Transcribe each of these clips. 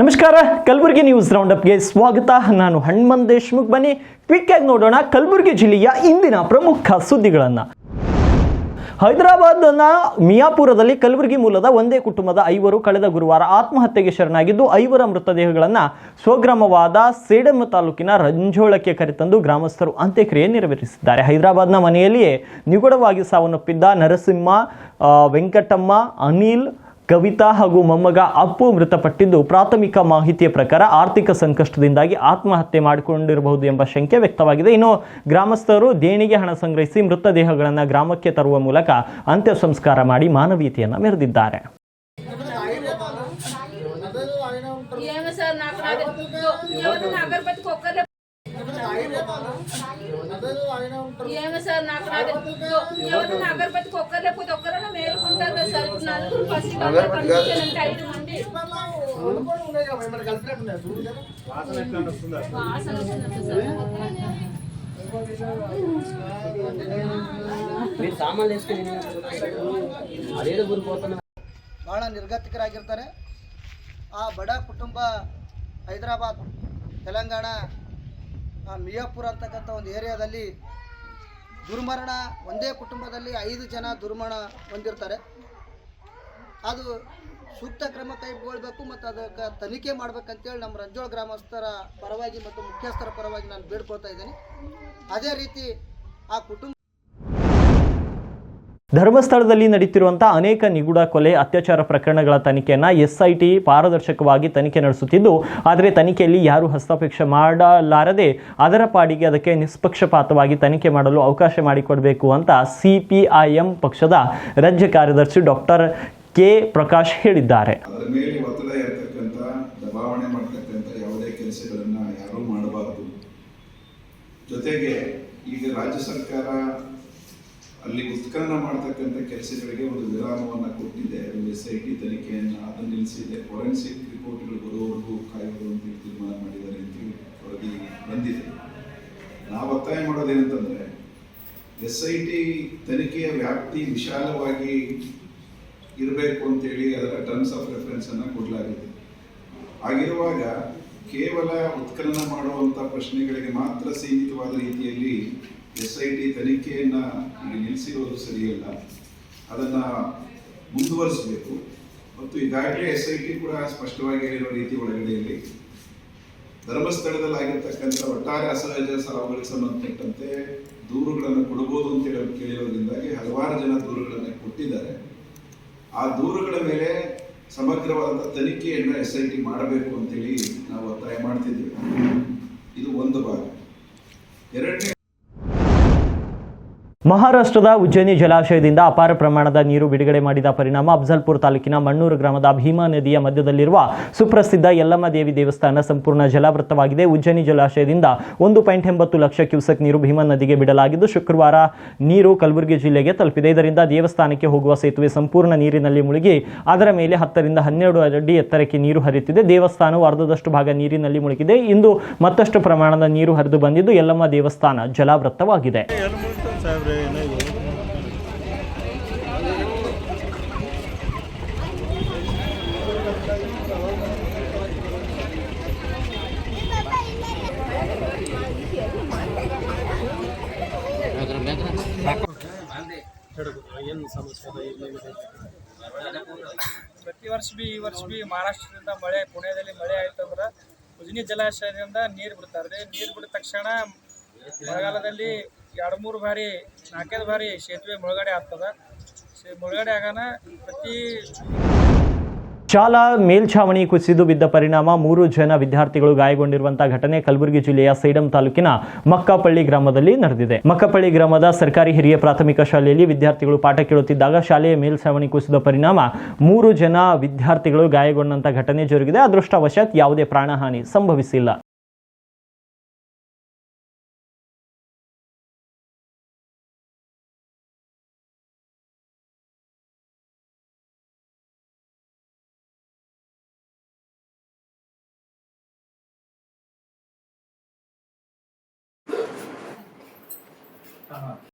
ನಮಸ್ಕಾರ, Kalaburagi news round ಅಪ್ಗೆ ಸ್ವಾಗತ. ನಾನು ಹಣ್ಮನ್ ದೇಶ್ಮುಖ್. ಬನ್ನಿ ಕ್ವಿಕ್ ಆಗಿ ನೋಡೋಣ ಕಲಬುರಗಿ ಜಿಲ್ಲೆಯ ಇಂದಿನ ಪ್ರಮುಖ ಸುದ್ದಿಗಳನ್ನ. ಹೈದರಾಬಾದ್ನ ಮಿಯಾಪುರದಲ್ಲಿ ಕಲಬುರಗಿ ಮೂಲದ ಒಂದೇ ಕುಟುಂಬದ ಐವರು ಕಳೆದ ಗುರುವಾರ ಆತ್ಮಹತ್ಯೆಗೆ ಶರಣಾಗಿದ್ದು, ಐವರ ಮೃತದೇಹಗಳನ್ನು ಸ್ವಗ್ರಾಮವಾದ ಸೇಡಂ ತಾಲೂಕಿನ ರಂಜೋಳಕ್ಕೆ ಕರೆತಂದು ಗ್ರಾಮಸ್ಥರು ಅಂತ್ಯಕ್ರಿಯೆ ನೆರವೇರಿಸಿದ್ದಾರೆ. ಹೈದರಾಬಾದ್ನ ಮನೆಯಲ್ಲಿಯೇ ನಿಗೂಢವಾಗಿ ಸಾವನ್ನಪ್ಪಿದ್ದ ನರಸಿಂಹ ವೆಂಕಟಮ್ಮ, ಅನಿಲ್ ಕವಿತಾ ಹಾಗೂ ಮೊಮ್ಮಗ ಅಪ್ಪು ಮೃತಪಟ್ಟಿದ್ದು ಪ್ರಾಥಮಿಕ ಮಾಹಿತಿಯ ಪ್ರಕಾರ ಆರ್ಥಿಕ ಸಂಕಷ್ಟದಿಂದಾಗಿ ಆತ್ಮಹತ್ಯೆ ಮಾಡಿಕೊಂಡಿರಬಹುದು ಎಂಬ ಶಂಕೆ ವ್ಯಕ್ತವಾಗಿದೆ. ಇನ್ನು ಗ್ರಾಮಸ್ಥರು ದೇಣಿಗೆ ಹಣ ಸಂಗ್ರಹಿಸಿ ಮೃತದೇಹಗಳನ್ನು ಗ್ರಾಮಕ್ಕೆ ತರುವ ಮೂಲಕ ಅಂತ್ಯ ಸಂಸ್ಕಾರ ಮಾಡಿ ಮಾನವೀಯತೆಯನ್ನು ಮೆರೆದಿದ್ದಾರೆ. ఏమో సార్ నాకు రాదు ఎవరైనా అగరబత్తి కుక్కర్లో పోతే ఒక్కరైనా మేలుకుంటారు కదా సార్ ఇప్పుడు నలుగురు ఫస్ట్ పంపించానంటే ఐదు మంది వాసన వస్తుందంట సార్ మీరు సామాన్లు వేసుకుని అదేదో ఊరికి పోతున్నా ಭಾಳ ನಿರ್ಗತಿಕರಾಗಿರ್ತಾರೆ ಆ ಬಡ ಕುಟುಂಬ ಹೈದರಾಬಾದ್ ತೆಲಂಗಾಣ ಆ ಮಿಯಾಪುರ ಅಂತಕ್ಕಂಥ ಒಂದು ಏರಿಯಾದಲ್ಲಿ ದುರ್ಮರಣ ಒಂದೇ ಕುಟುಂಬದಲ್ಲಿ ಐದು ಜನ ದುರ್ಮರಣ ಹೊಂದಿರ್ತಾರೆ. ಅದು ಸೂಕ್ತ ಕ್ರಮ ಕೈಗೊಳ್ಬೇಕು ಮತ್ತು ಅದಕ್ಕೆ ತನಿಖೆ ಮಾಡ್ಬೇಕಂತೇಳಿ ನಮ್ಮ ರಂಜೋಳ ಗ್ರಾಮಸ್ಥರ ಪರವಾಗಿ ಮತ್ತು ಮುಖ್ಯಸ್ಥರ ಪರವಾಗಿ ನಾನು ಬೇಡ್ಕೊಳ್ತಾ ಇದ್ದೀನಿ. ಅದೇ ರೀತಿ ಆ ಕುಟುಂಬ ಧರ್ಮಸ್ಥಳದಲ್ಲಿ ನಡೆಯುತ್ತಿರುವಂತಹ ಅನೇಕ ನಿಗೂಢ ಕೊಲೆ, ಅತ್ಯಾಚಾರ ಪ್ರಕರಣಗಳ ತನಿಖೆಯನ್ನು ಎಸ್ಐಟಿ ಪಾರದರ್ಶಕವಾಗಿ ತನಿಖೆ ನಡೆಸುತ್ತಿದ್ದು, ಆದರೆ ತನಿಖೆಯಲ್ಲಿ ಯಾರೂ ಹಸ್ತಕ್ಷೇಪ ಮಾಡಲಾರದೆ ಅದರ ಪಾಡಿಗೆ ಅದಕ್ಕೆ ನಿಷ್ಪಕ್ಷಪಾತವಾಗಿ ತನಿಖೆ ಮಾಡಲು ಅವಕಾಶ ಮಾಡಿಕೊಡಬೇಕು ಅಂತ ಸಿಪಿಐಎಂ ಪಕ್ಷದ ರಾಜ್ಯ ಕಾರ್ಯದರ್ಶಿ ಡಾಕ್ಟರ್ ಕೆ ಪ್ರಕಾಶ್ ಹೇಳಿದ್ದಾರೆ. ಜೊತೆಗೆ ಈಗ ರಾಜ್ಯ ಸರ್ಕಾರ ಅಲ್ಲಿ ಉತ್ಖನನ ಮಾಡ್ತಕ್ಕಂಥ ಕೆಲಸಗಳಿಗೆ ಒಂದು ವಿರಾಮವನ್ನು ಕೊಟ್ಟಿದೆ. ಒಂದು ಎಸ್ ಐ ಟಿ ತನಿಖೆಯನ್ನು ಅದನ್ನು ನಿಲ್ಲಿಸಿದೆ. ಫೊರೆನ್ಸಿಕ್ ರಿಪೋರ್ಟ್ಗಳು ಬರುವವರೆಗೂ ಕಾಯುವುದು ಅಂತ ತೀರ್ಮಾನ ಮಾಡಿದ್ದಾರೆ ಅಂತ ಹೇಳಿ ವರದಿ ಬಂದಿದೆ. ನಾವು ಒತ್ತಾಯ ಮಾಡೋದೇನಂತಂದರೆ ಎಸ್ ಐ ಟಿ ತನಿಖೆಯ ವ್ಯಾಪ್ತಿ ವಿಶಾಲವಾಗಿ ಇರಬೇಕು ಅಂತೇಳಿ ಅದರ ಟರ್ಮ್ಸ್ ಆಫ್ ರೆಫರೆನ್ಸ್ ಅನ್ನ ಕೊಡಲಾಗಿದೆ. ಹಾಗಿರುವಾಗ ಕೇವಲ ಉತ್ಖನನ ಮಾಡುವಂಥ ಪ್ರಶ್ನೆಗಳಿಗೆ ಮಾತ್ರ ಸೀಮಿತವಾದ ರೀತಿಯಲ್ಲಿ ಎಸ್ ಐ ಟಿ ತನಿಖೆಯನ್ನ ನಿಲ್ಲಿಸಿರೋದು ಸರಿಯಲ್ಲ. ಅದನ್ನ ಮುಂದುವರಿಸಬೇಕು. ಮತ್ತು ಈಗಾಗಲೇ ಎಸ್ ಐ ಟಿ ಕೂಡ ಸ್ಪಷ್ಟವಾಗಿ ಹೇಳಿರುವ ರೀತಿ ಒಳಗಡೆಯಲ್ಲಿ ಧರ್ಮಸ್ಥಳದಲ್ಲಿ ಆಗಿರ್ತಕ್ಕಂಥ ಒಟ್ಟಾರೆ ಅಸಹಜ ಸಾವುಗಳಿಗೆ ಸಂಬಂಧಪಟ್ಟಂತೆ ದೂರುಗಳನ್ನು ಕೊಡಬಹುದು ಅಂತ ಹೇಳಿ ಕೇಳಿರೋದ್ರಿಂದಾಗಿ ಹಲವಾರು ಜನ ದೂರುಗಳನ್ನು ಕೊಟ್ಟಿದ್ದಾರೆ. ಆ ದೂರುಗಳ ಮೇಲೆ ಸಮಗ್ರವಾದ ತನಿಖೆಯನ್ನು ಎಸ್ ಐ ಟಿ ಮಾಡಬೇಕು ಅಂತೇಳಿ ನಾವು ಒತ್ತಾಯ ಮಾಡ್ತಿದ್ದೇವೆ. ಇದು ಒಂದು ಭಾಗ. ಎರಡನೇ ಮಹಾರಾಷ್ಟ್ರದ ಉಜ್ಜಯಿನಿ ಜಲಾಶಯದಿಂದ ಅಪಾರ ಪ್ರಮಾಣದ ನೀರು ಬಿಡುಗಡೆ ಮಾಡಿದ ಪರಿಣಾಮ ಅಫ್ಜಲ್ಪುರ ತಾಲೂಕಿನ ಮಣ್ಣೂರು ಗ್ರಾಮದ ಭೀಮಾ ನದಿಯ ಮಧ್ಯದಲ್ಲಿರುವ ಸುಪ್ರಸಿದ್ಧ ಯಲ್ಲಮ್ಮ ದೇವಿ ದೇವಸ್ಥಾನ ಸಂಪೂರ್ಣ ಜಲಾವೃತವಾಗಿದೆ. ಉಜ್ಜಯಿನಿ ಜಲಾಶಯದಿಂದ ಒಂದು ಪಾಯಿಂಟ್ ಎಂಬತ್ತು ಲಕ್ಷ ಕ್ಯೂಸೆಕ್ ನೀರು ಭೀಮಾ ನದಿಗೆ ಬಿಡಲಾಗಿದ್ದು, ಶುಕ್ರವಾರ ನೀರು ಕಲಬುರಗಿ ಜಿಲ್ಲೆಗೆ ತಲುಪಿದೆ. ಇದರಿಂದ ದೇವಸ್ಥಾನಕ್ಕೆ ಹೋಗುವ ಸೇತುವೆ ಸಂಪೂರ್ಣ ನೀರಿನಲ್ಲಿ ಮುಳುಗಿ, ಅದರ ಮೇಲೆ ಹತ್ತರಿಂದ ಹನ್ನೆರಡು ಅಡಿ ಎತ್ತರಕ್ಕೆ ನೀರು ಹರಿಯುತ್ತಿದೆ. ದೇವಸ್ಥಾನವು ಅರ್ಧದಷ್ಟು ಭಾಗ ನೀರಿನಲ್ಲಿ ಮುಳುಗಿದೆ. ಇಂದು ಮತ್ತಷ್ಟು ಪ್ರಮಾಣದ ನೀರು ಹರಿದು ಬಂದಿದ್ದು, ಯಲ್ಲಮ್ಮ ದೇವಸ್ಥಾನ ಜಲಾವೃತವಾಗಿದೆ. ಪ್ರತಿ ವರ್ಷ ಬಿ ಈ ವರ್ಷ ಬಿ ಮಹಾರಾಷ್ಟ್ರದಿಂದ ಮಳೆ ಪುಣೆದಲ್ಲಿ ಮಳೆ ಆಯ್ತಂದ್ರೆ ಉಜನಿ ಜಲಾಶಯದಿಂದ ನೀರು ಬಿಡ್ತಾರೆ ರೀ ನೀರು ಬಿಟ್ಟ ತಕ್ಷಣ ಮಳೆಗಾಲದಲ್ಲಿ ಎರಡು ಮೂರು ಬಾರಿ, ನಾಲ್ಕೈದು ಬಾರಿ ಸೇತುವೆ ಮುಳುಗಡೆ ಆಗ್ತದೆ. ಮುಳುಗಡೆ ಆಗನ ಪ್ರತಿ ಶಾಲಾ ಮೇಲ್ಛಾವಣಿ ಕುಸಿದು ಬಿದ್ದ ಪರಿಣಾಮ, ಮೂರು ಜನ ವಿದ್ಯಾರ್ಥಿಗಳು ಗಾಯಗೊಂಡಿರುವಂತಹ ಘಟನೆ ಕಲಬುರಗಿ ಜಿಲ್ಲೆಯ ಸೇಡಂ ತಾಲೂಕಿನ ಮಕ್ಕಪಳ್ಳಿ ಗ್ರಾಮದಲ್ಲಿ ನಡೆದಿದೆ. ಮಕ್ಕಪಳ್ಳಿ ಗ್ರಾಮದ ಸರ್ಕಾರಿ ಹಿರಿಯ ಪ್ರಾಥಮಿಕ ಶಾಲೆಯಲ್ಲಿ ವಿದ್ಯಾರ್ಥಿಗಳು ಪಾಠ ಕೇಳುತ್ತಿದ್ದಾಗ ಶಾಲೆಯ ಮೇಲ್ಛಾವಣಿ ಕುಸಿದ ಪರಿಣಾಮ, ಮೂರು ಜನ ವಿದ್ಯಾರ್ಥಿಗಳು ಗಾಯಗೊಂಡಂತಹ ಘಟನೆ ಜರುಗಿದೆ. ಅದೃಷ್ಟವಶಾತ್ ಯಾವುದೇ ಪ್ರಾಣಹಾನಿ ಸಂಭವಿಸಿಲ್ಲ. come up.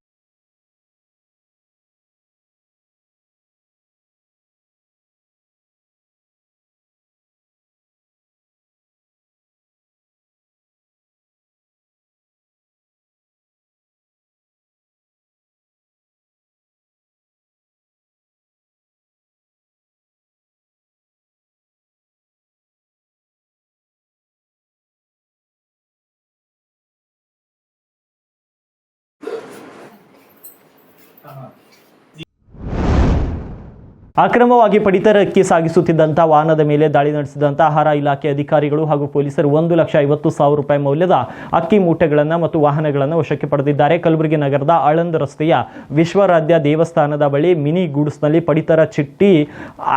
ಅಕ್ರಮವಾಗಿ ಪಡಿತರಕ್ಕೆ ಸಾಗಿಸುತ್ತಿದ್ದಂಥ ವಾಹನದ ಮೇಲೆ ದಾಳಿ ನಡೆಸಿದಂಥ ಆಹಾರ ಇಲಾಖೆ ಅಧಿಕಾರಿಗಳು ಹಾಗೂ ಪೊಲೀಸರು ಒಂದು ಲಕ್ಷ ಐವತ್ತು ಸಾವಿರ ರೂಪಾಯಿ ಮೌಲ್ಯದ ಅಕ್ಕಿ ಮೂಟೆಗಳನ್ನು ಮತ್ತು ವಾಹನಗಳನ್ನು ವಶಕ್ಕೆ ಪಡೆದಿದ್ದಾರೆ. ಕಲಬುರಗಿ ನಗರದ ಆಳಂದ್ ರಸ್ತೆಯ ವಿಶ್ವರಾಧ್ಯ ದೇವಸ್ಥಾನದ ಬಳಿ ಮಿನಿ ಗೂಡ್ಸ್ನಲ್ಲಿ ಪಡಿತರ ಚಿಟ್ಟಿ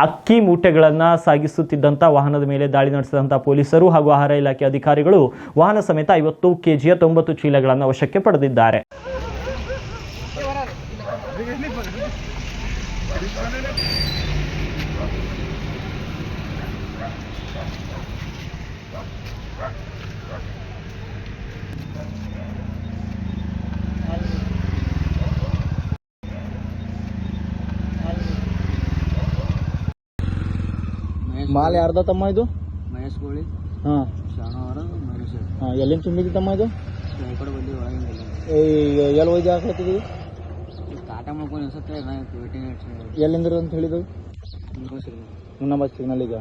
ಅಕ್ಕಿ ಮೂಟೆಗಳನ್ನು ಸಾಗಿಸುತ್ತಿದ್ದಂಥ ವಾಹನದ ಮೇಲೆ ದಾಳಿ ನಡೆಸಿದಂಥ ಪೊಲೀಸರು ಹಾಗೂ ಆಹಾರ ಇಲಾಖೆ ಅಧಿಕಾರಿಗಳು ವಾಹನ ಸಮೇತ ಐವತ್ತು ಕೆಜಿಯ ತೊಂಬತ್ತು ಚೀಲಗಳನ್ನು ವಶಕ್ಕೆ ಪಡೆದಿದ್ದಾರೆ. ಮಾಲ್ ಯಾರ್ದ ತಮ್ಮ ಇದು? ಮಹೇಶ್ ಗೋಳಿ ಹಾಂ. ಶಾಣವರ ಮಹೇಶ್ ಹಾಂ ಎಲ್ಲಿಂದ ತುಂಬಿದ್ದು ತಮ್ಮ ಇದು? ಈ ಕಡೆ ಬಂದು ಒಳಗಿಂದ ಈಗ ಎಲ್ಲಿ ಒಯ್ದು ಹಾಕತ್ತಿದ್ವಿ ಕಾಟ ಮಾಡ್ಕೊಂಡು ಅನ್ಸುತ್ತೆ ಎಲ್ಲಿಂದ್ರ ಅಂತ ಹೇಳಿದ್ದು? ಮುನ್ನಂಬ ಸಿಗ್ನಲ್ ಈಗ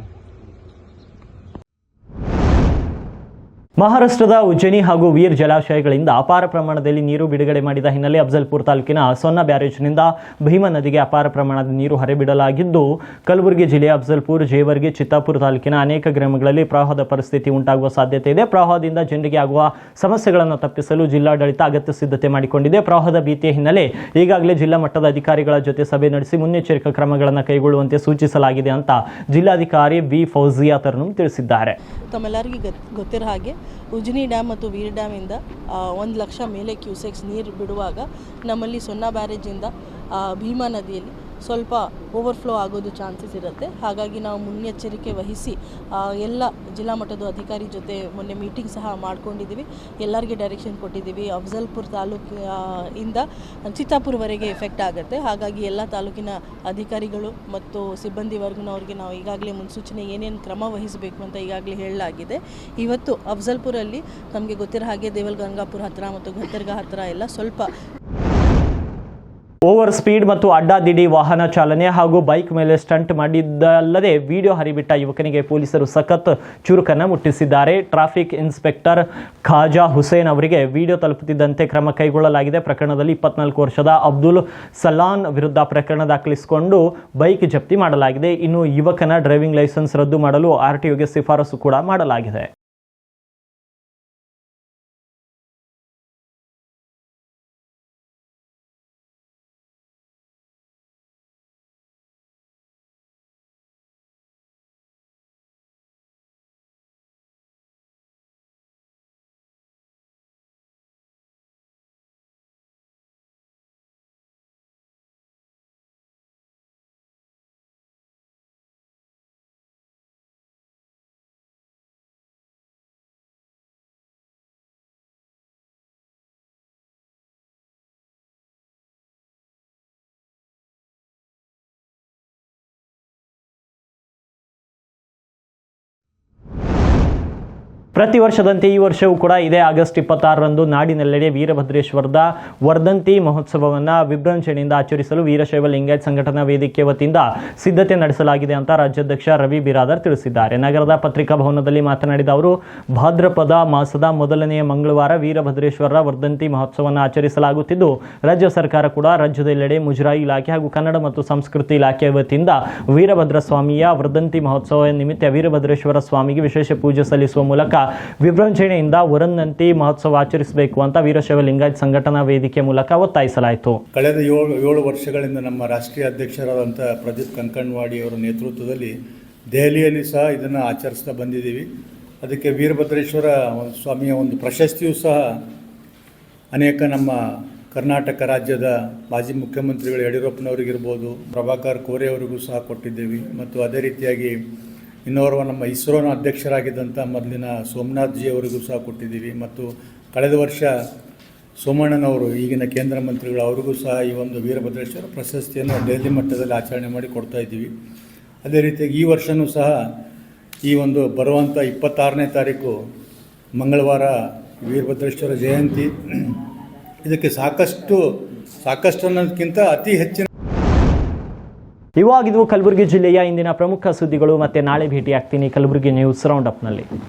ಮಹಾರಾಷ್ಟ್ರದ ಉಜ್ಜನಿ ಹಾಗೂ ವೀರ್ ಜಲಾಶಯಗಳಿಂದ ಅಪಾರ ಪ್ರಮಾಣದಲ್ಲಿ ನೀರು ಬಿಡುಗಡೆ ಮಾಡಿದ ಹಿನ್ನೆಲೆ ಅಫಜಲ್ಪುರ್ ತಾಲೂಕಿನ ಸೊನ್ನ ಬ್ಯಾರೇಜ್ನಿಂದ ಭೀಮಾ ನದಿಗೆ ಅಪಾರ ಪ್ರಮಾಣದ ನೀರು ಹರಿಬಿಡಲಾಗಿದ್ದು, ಕಲಬುರಗಿ ಜಿಲ್ಲೆಯ ಅಫಜಲ್ಪುರ್, ಜೇವರ್ಗಿ, ಚಿತ್ತಾಪುರ ತಾಲೂಕಿನ ಅನೇಕ ಗ್ರಾಮಗಳಲ್ಲಿ ಪ್ರವಾಹದ ಪರಿಸ್ಥಿತಿ ಉಂಟಾಗುವ ಸಾಧ್ಯತೆ ಇದೆ. ಪ್ರವಾಹದಿಂದ ಜನರಿಗೆ ಆಗುವ ಸಮಸ್ಯೆಗಳನ್ನು ತಪ್ಪಿಸಲು ಜಿಲ್ಲಾಡಳಿತ ಅಗತ್ಯ ಸಿದ್ಧತೆ ಮಾಡಿಕೊಂಡಿದೆ. ಪ್ರವಾಹದ ಭೀತಿಯ ಹಿನ್ನೆಲೆ ಈಗಾಗಲೇ ಜಿಲ್ಲಾ ಮಟ್ಟದ ಅಧಿಕಾರಿಗಳ ಜೊತೆ ಸಭೆ ನಡೆಸಿ ಮುನ್ನೆಚ್ಚರಿಕಾ ಕ್ರಮಗಳನ್ನು ಕೈಗೊಳ್ಳುವಂತೆ ಸೂಚಿಸಲಾಗಿದೆ ಅಂತ ಜಿಲ್ಲಾಧಿಕಾರಿ ಬಿ ಫೌಜಿಯಾ ತಿಳಿಸಿದ್ದಾರೆ. ತಮ್ಮೆಲ್ಲರಿಗೂ ಗೊತ್ ಗೊತ್ತಿರೋ ಹಾಗೆ ಉಜ್ನಿ ಡ್ಯಾಮ್ ಮತ್ತು ವೀರ್ ಡ್ಯಾಮಿಂದ ಒಂದು ಲಕ್ಷ ಮೇಲೆ ಕ್ಯೂಸೆಕ್ಸ್ ನೀರು ಬಿಡುವಾಗ ನಮ್ಮಲ್ಲಿ ಸೊನ್ನ ಬ್ಯಾರೇಜಿಂದ ಭೀಮಾ ನದಿಯಲ್ಲಿ ಸ್ವಲ್ಪ ಓವರ್ಫ್ಲೋ ಆಗೋದು ಚಾನ್ಸಸ್ ಇರುತ್ತೆ. ಹಾಗಾಗಿ ನಾವು ಮುನ್ನೆಚ್ಚರಿಕೆ ವಹಿಸಿ ಎಲ್ಲ ಜಿಲ್ಲಾ ಮಟ್ಟದ ಅಧಿಕಾರಿ ಜೊತೆ ಮೊನ್ನೆ ಮೀಟಿಂಗ್ ಸಹ ಮಾಡ್ಕೊಂಡಿದ್ದೀವಿ. ಎಲ್ಲರಿಗೆ ಡೈರೆಕ್ಷನ್ ಕೊಟ್ಟಿದ್ದೀವಿ. ಅಫ್ಜಲ್ಪುರ್ ತಾಲೂಕು ಇಂದ ಚಿತ್ತಾಪುರವರೆಗೆ ಎಫೆಕ್ಟ್ ಆಗುತ್ತೆ. ಹಾಗಾಗಿ ಎಲ್ಲ ತಾಲೂಕಿನ ಅಧಿಕಾರಿಗಳು ಮತ್ತು ಸಿಬ್ಬಂದಿ ವರ್ಗನವ್ರಿಗೆ ನಾವು ಈಗಾಗಲೇ ಮುನ್ಸೂಚನೆ ಏನೇನು ಕ್ರಮ ವಹಿಸಬೇಕು ಅಂತ ಈಗಾಗಲೇ ಹೇಳಲಾಗಿದೆ. ಇವತ್ತು ಅಫ್ಜಲ್ಪುರಲ್ಲಿ ನಮಗೆ ಗೊತ್ತಿರೋ ಹಾಗೆ ದೇವಲ್ ಗಂಗಾಪುರ ಹತ್ತಿರ ಮತ್ತು ಗದ್ದರ್ಗಾ ಹತ್ತಿರ ಎಲ್ಲ ಸ್ವಲ್ಪ ಓವರ್ ಸ್ಪೀಡ್ ಮತ್ತು ಅಡ್ಡಾದಿಡಿ ವಾಹನ ಚಾಲನೆ ಹಾಗೂ ಬೈಕ್ ಮೇಲೆ ಸ್ಟಂಟ್ ಮಾಡಿದ್ದಲ್ಲದೆ ವಿಡಿಯೋ ಹರಿಬಿಟ್ಟ ಯುವಕನಿಗೆ ಪೊಲೀಸರು ಸಖತ್ ಚುರುಕನ್ನು ಮುಟ್ಟಿಸಿದ್ದಾರೆ. ಟ್ರಾಫಿಕ್ ಇನ್ಸ್ಪೆಕ್ಟರ್ ಖಾಜಾ ಹುಸೇನ್ ಅವರಿಗೆ ವಿಡಿಯೋ ತಲುಪುತ್ತಿದ್ದಂತೆ ಕ್ರಮ ಕೈಗೊಳ್ಳಲಾಗಿದೆ. ಪ್ರಕರಣದಲ್ಲಿ ಇಪ್ಪತ್ನಾಲ್ಕು ವರ್ಷದ ಅಬ್ದುಲ್ ಸಲಾನ್ ವಿರುದ್ಧ ಪ್ರಕರಣ ದಾಖಲಿಸಿಕೊಂಡು ಬೈಕ್ ಜಪ್ತಿ ಮಾಡಲಾಗಿದೆ. ಇನ್ನು ಯುವಕನ ಡ್ರೈವಿಂಗ್ ಲೈಸೆನ್ಸ್ ರದ್ದು ಮಾಡಲು ಆರ್ಟಿಒಗೆ ಶಿಫಾರಸು ಕೂಡ ಮಾಡಲಾಗಿದೆ. ಪ್ರತಿ ವರ್ಷದಂತೆ ಈ ವರ್ಷವೂ ಕೂಡ ಇದೇ ಆಗಸ್ಟ್ ಇಪ್ಪತ್ತಾರರಂದು ನಾಡಿನೆಲ್ಲೆಡೆ ವೀರಭದ್ರೇಶ್ವರದ ವರ್ಧಂತಿ ಮಹೋತ್ಸವವನ್ನು ವಿಭ್ರಂಶಣೆಯಿಂದ ಆಚರಿಸಲು ವೀರಶೈವ ಲಿಂಗಾಯತ್ ಸಂಘಟನಾ ವೇದಿಕೆ ವತಿಯಿಂದ ಸಿದ್ಧತೆ ನಡೆಸಲಾಗಿದೆ ಅಂತ ರಾಜ್ಯಾಧ್ಯಕ್ಷ ರವಿ ಬಿರಾದರ್ ತಿಳಿಸಿದ್ದಾರೆ. ನಗರದ ಪತ್ರಿಕಾ ಭವನದಲ್ಲಿ ಮಾತನಾಡಿದ ಅವರು, ಭಾದ್ರಪದ ಮಾಸದ ಮೊದಲನೆಯ ಮಂಗಳವಾರ ವೀರಭದ್ರೇಶ್ವರರ ವರ್ಧಂತಿ ಮಹೋತ್ಸವವನ್ನು ಆಚರಿಸಲಾಗುತ್ತಿದ್ದು, ರಾಜ್ಯ ಸರ್ಕಾರ ಕೂಡ ರಾಜ್ಯದೆಲ್ಲೆಡೆ ಮುಜರಾಯಿ ಇಲಾಖೆ ಹಾಗೂ ಕನ್ನಡ ಮತ್ತು ಸಂಸ್ಕೃತಿ ಇಲಾಖೆ ವತಿಯಿಂದ ವೀರಭದ್ರ ಸ್ವಾಮಿಯ ವರ್ಧಂತಿ ಮಹೋತ್ಸವ ನಿಮಿತ್ತ ವೀರಭದ್ರೇಶ್ವರ ಸ್ವಾಮಿಗೆ ವಿಶೇಷ ಪೂಜೆ ಸಲ್ಲಿಸುವ ಮೂಲಕ ವಿಭ್ರಂಚಣೆಯಿಂದ ವರನ್ನಂತಿ ಮಹೋತ್ಸವ ಆಚರಿಸಬೇಕು ಅಂತ ವೀರಶೈವ ಲಿಂಗಾಯತ್ ಸಂಘಟನಾ ವೇದಿಕೆ ಮೂಲಕ ಒತ್ತಾಯಿಸಲಾಯಿತು. ಕಳೆದ ಏಳು ಏಳು ವರ್ಷಗಳಿಂದ ನಮ್ಮ ರಾಷ್ಟ್ರೀಯ ಅಧ್ಯಕ್ಷರಾದಂಥ ಪ್ರದೀಪ್ ಕಂಕಣ್ವಾಡಿ ಅವರ ನೇತೃತ್ವದಲ್ಲಿ ದೆಹಲಿಯಲ್ಲಿ ಸಹ ಇದನ್ನು ಆಚರಿಸ್ತಾ ಬಂದಿದ್ದೀವಿ. ಅದಕ್ಕೆ ವೀರಭದ್ರೇಶ್ವರ ಸ್ವಾಮಿಯ ಒಂದು ಪ್ರಶಸ್ತಿಯೂ ಸಹ ಅನೇಕ ನಮ್ಮ ಕರ್ನಾಟಕ ರಾಜ್ಯದ ಮಾಜಿ ಮುಖ್ಯಮಂತ್ರಿಗಳು ಯಡಿಯೂರಪ್ಪನವರಿಗಿರ್ಬೋದು, ಪ್ರಭಾಕರ್ ಕೋರೆ ಅವರಿಗೂ ಸಹ ಕೊಟ್ಟಿದ್ದೇವೆ. ಮತ್ತು ಅದೇ ರೀತಿಯಾಗಿ ಇನ್ನೋರ್ವ ನಮ್ಮ ಇಸ್ರೋನ ಅಧ್ಯಕ್ಷರಾಗಿದ್ದಂಥ ಮೊದಲಿನ ಸೋಮನಾಥ್ ಜಿ ಅವರಿಗೂ ಸಹ ಕೊಟ್ಟಿದ್ದೀವಿ. ಮತ್ತು ಕಳೆದ ವರ್ಷ ಸೋಮಣ್ಣನವರು, ಈಗಿನ ಕೇಂದ್ರ ಮಂತ್ರಿಗಳು ಅವರಿಗೂ ಸಹ ಈ ಒಂದು ವೀರಭದ್ರೇಶ್ವರ ಪ್ರಶಸ್ತಿಯನ್ನು ದೆಹಲಿ ಮಟ್ಟದಲ್ಲಿ ಆಚರಣೆ ಮಾಡಿ ಕೊಡ್ತಾ ಇದ್ದೀವಿ. ಅದೇ ರೀತಿಯಾಗಿ ಈ ವರ್ಷವೂ ಸಹ ಈ ಒಂದು ಬರುವಂಥ ಇಪ್ಪತ್ತಾರನೇ ತಾರೀಕು ಮಂಗಳವಾರ ವೀರಭದ್ರೇಶ್ವರ ಜಯಂತಿ. ಇದಕ್ಕೆ ಸಾಕಷ್ಟು ಸಾಕಷ್ಟು ಅನ್ನೋದಕ್ಕಿಂತ ಅತಿ ಹೆಚ್ಚಿನ ಇವಾಗಿದ್ವು ಕಲಬುರಗಿ ಜಿಲ್ಲೆಯ ಇಂದಿನ ಪ್ರಮುಖ ಸುದ್ದಿಗಳು ಮತ್ತೆ ನಾಳೆ ಭೇಟಿ ಆಗ್ತೀನಿ ಕಲಬುರಗಿ ನ್ಯೂಸ್ ರೌಂಡ್ ಅಪ್ನಲ್ಲಿ.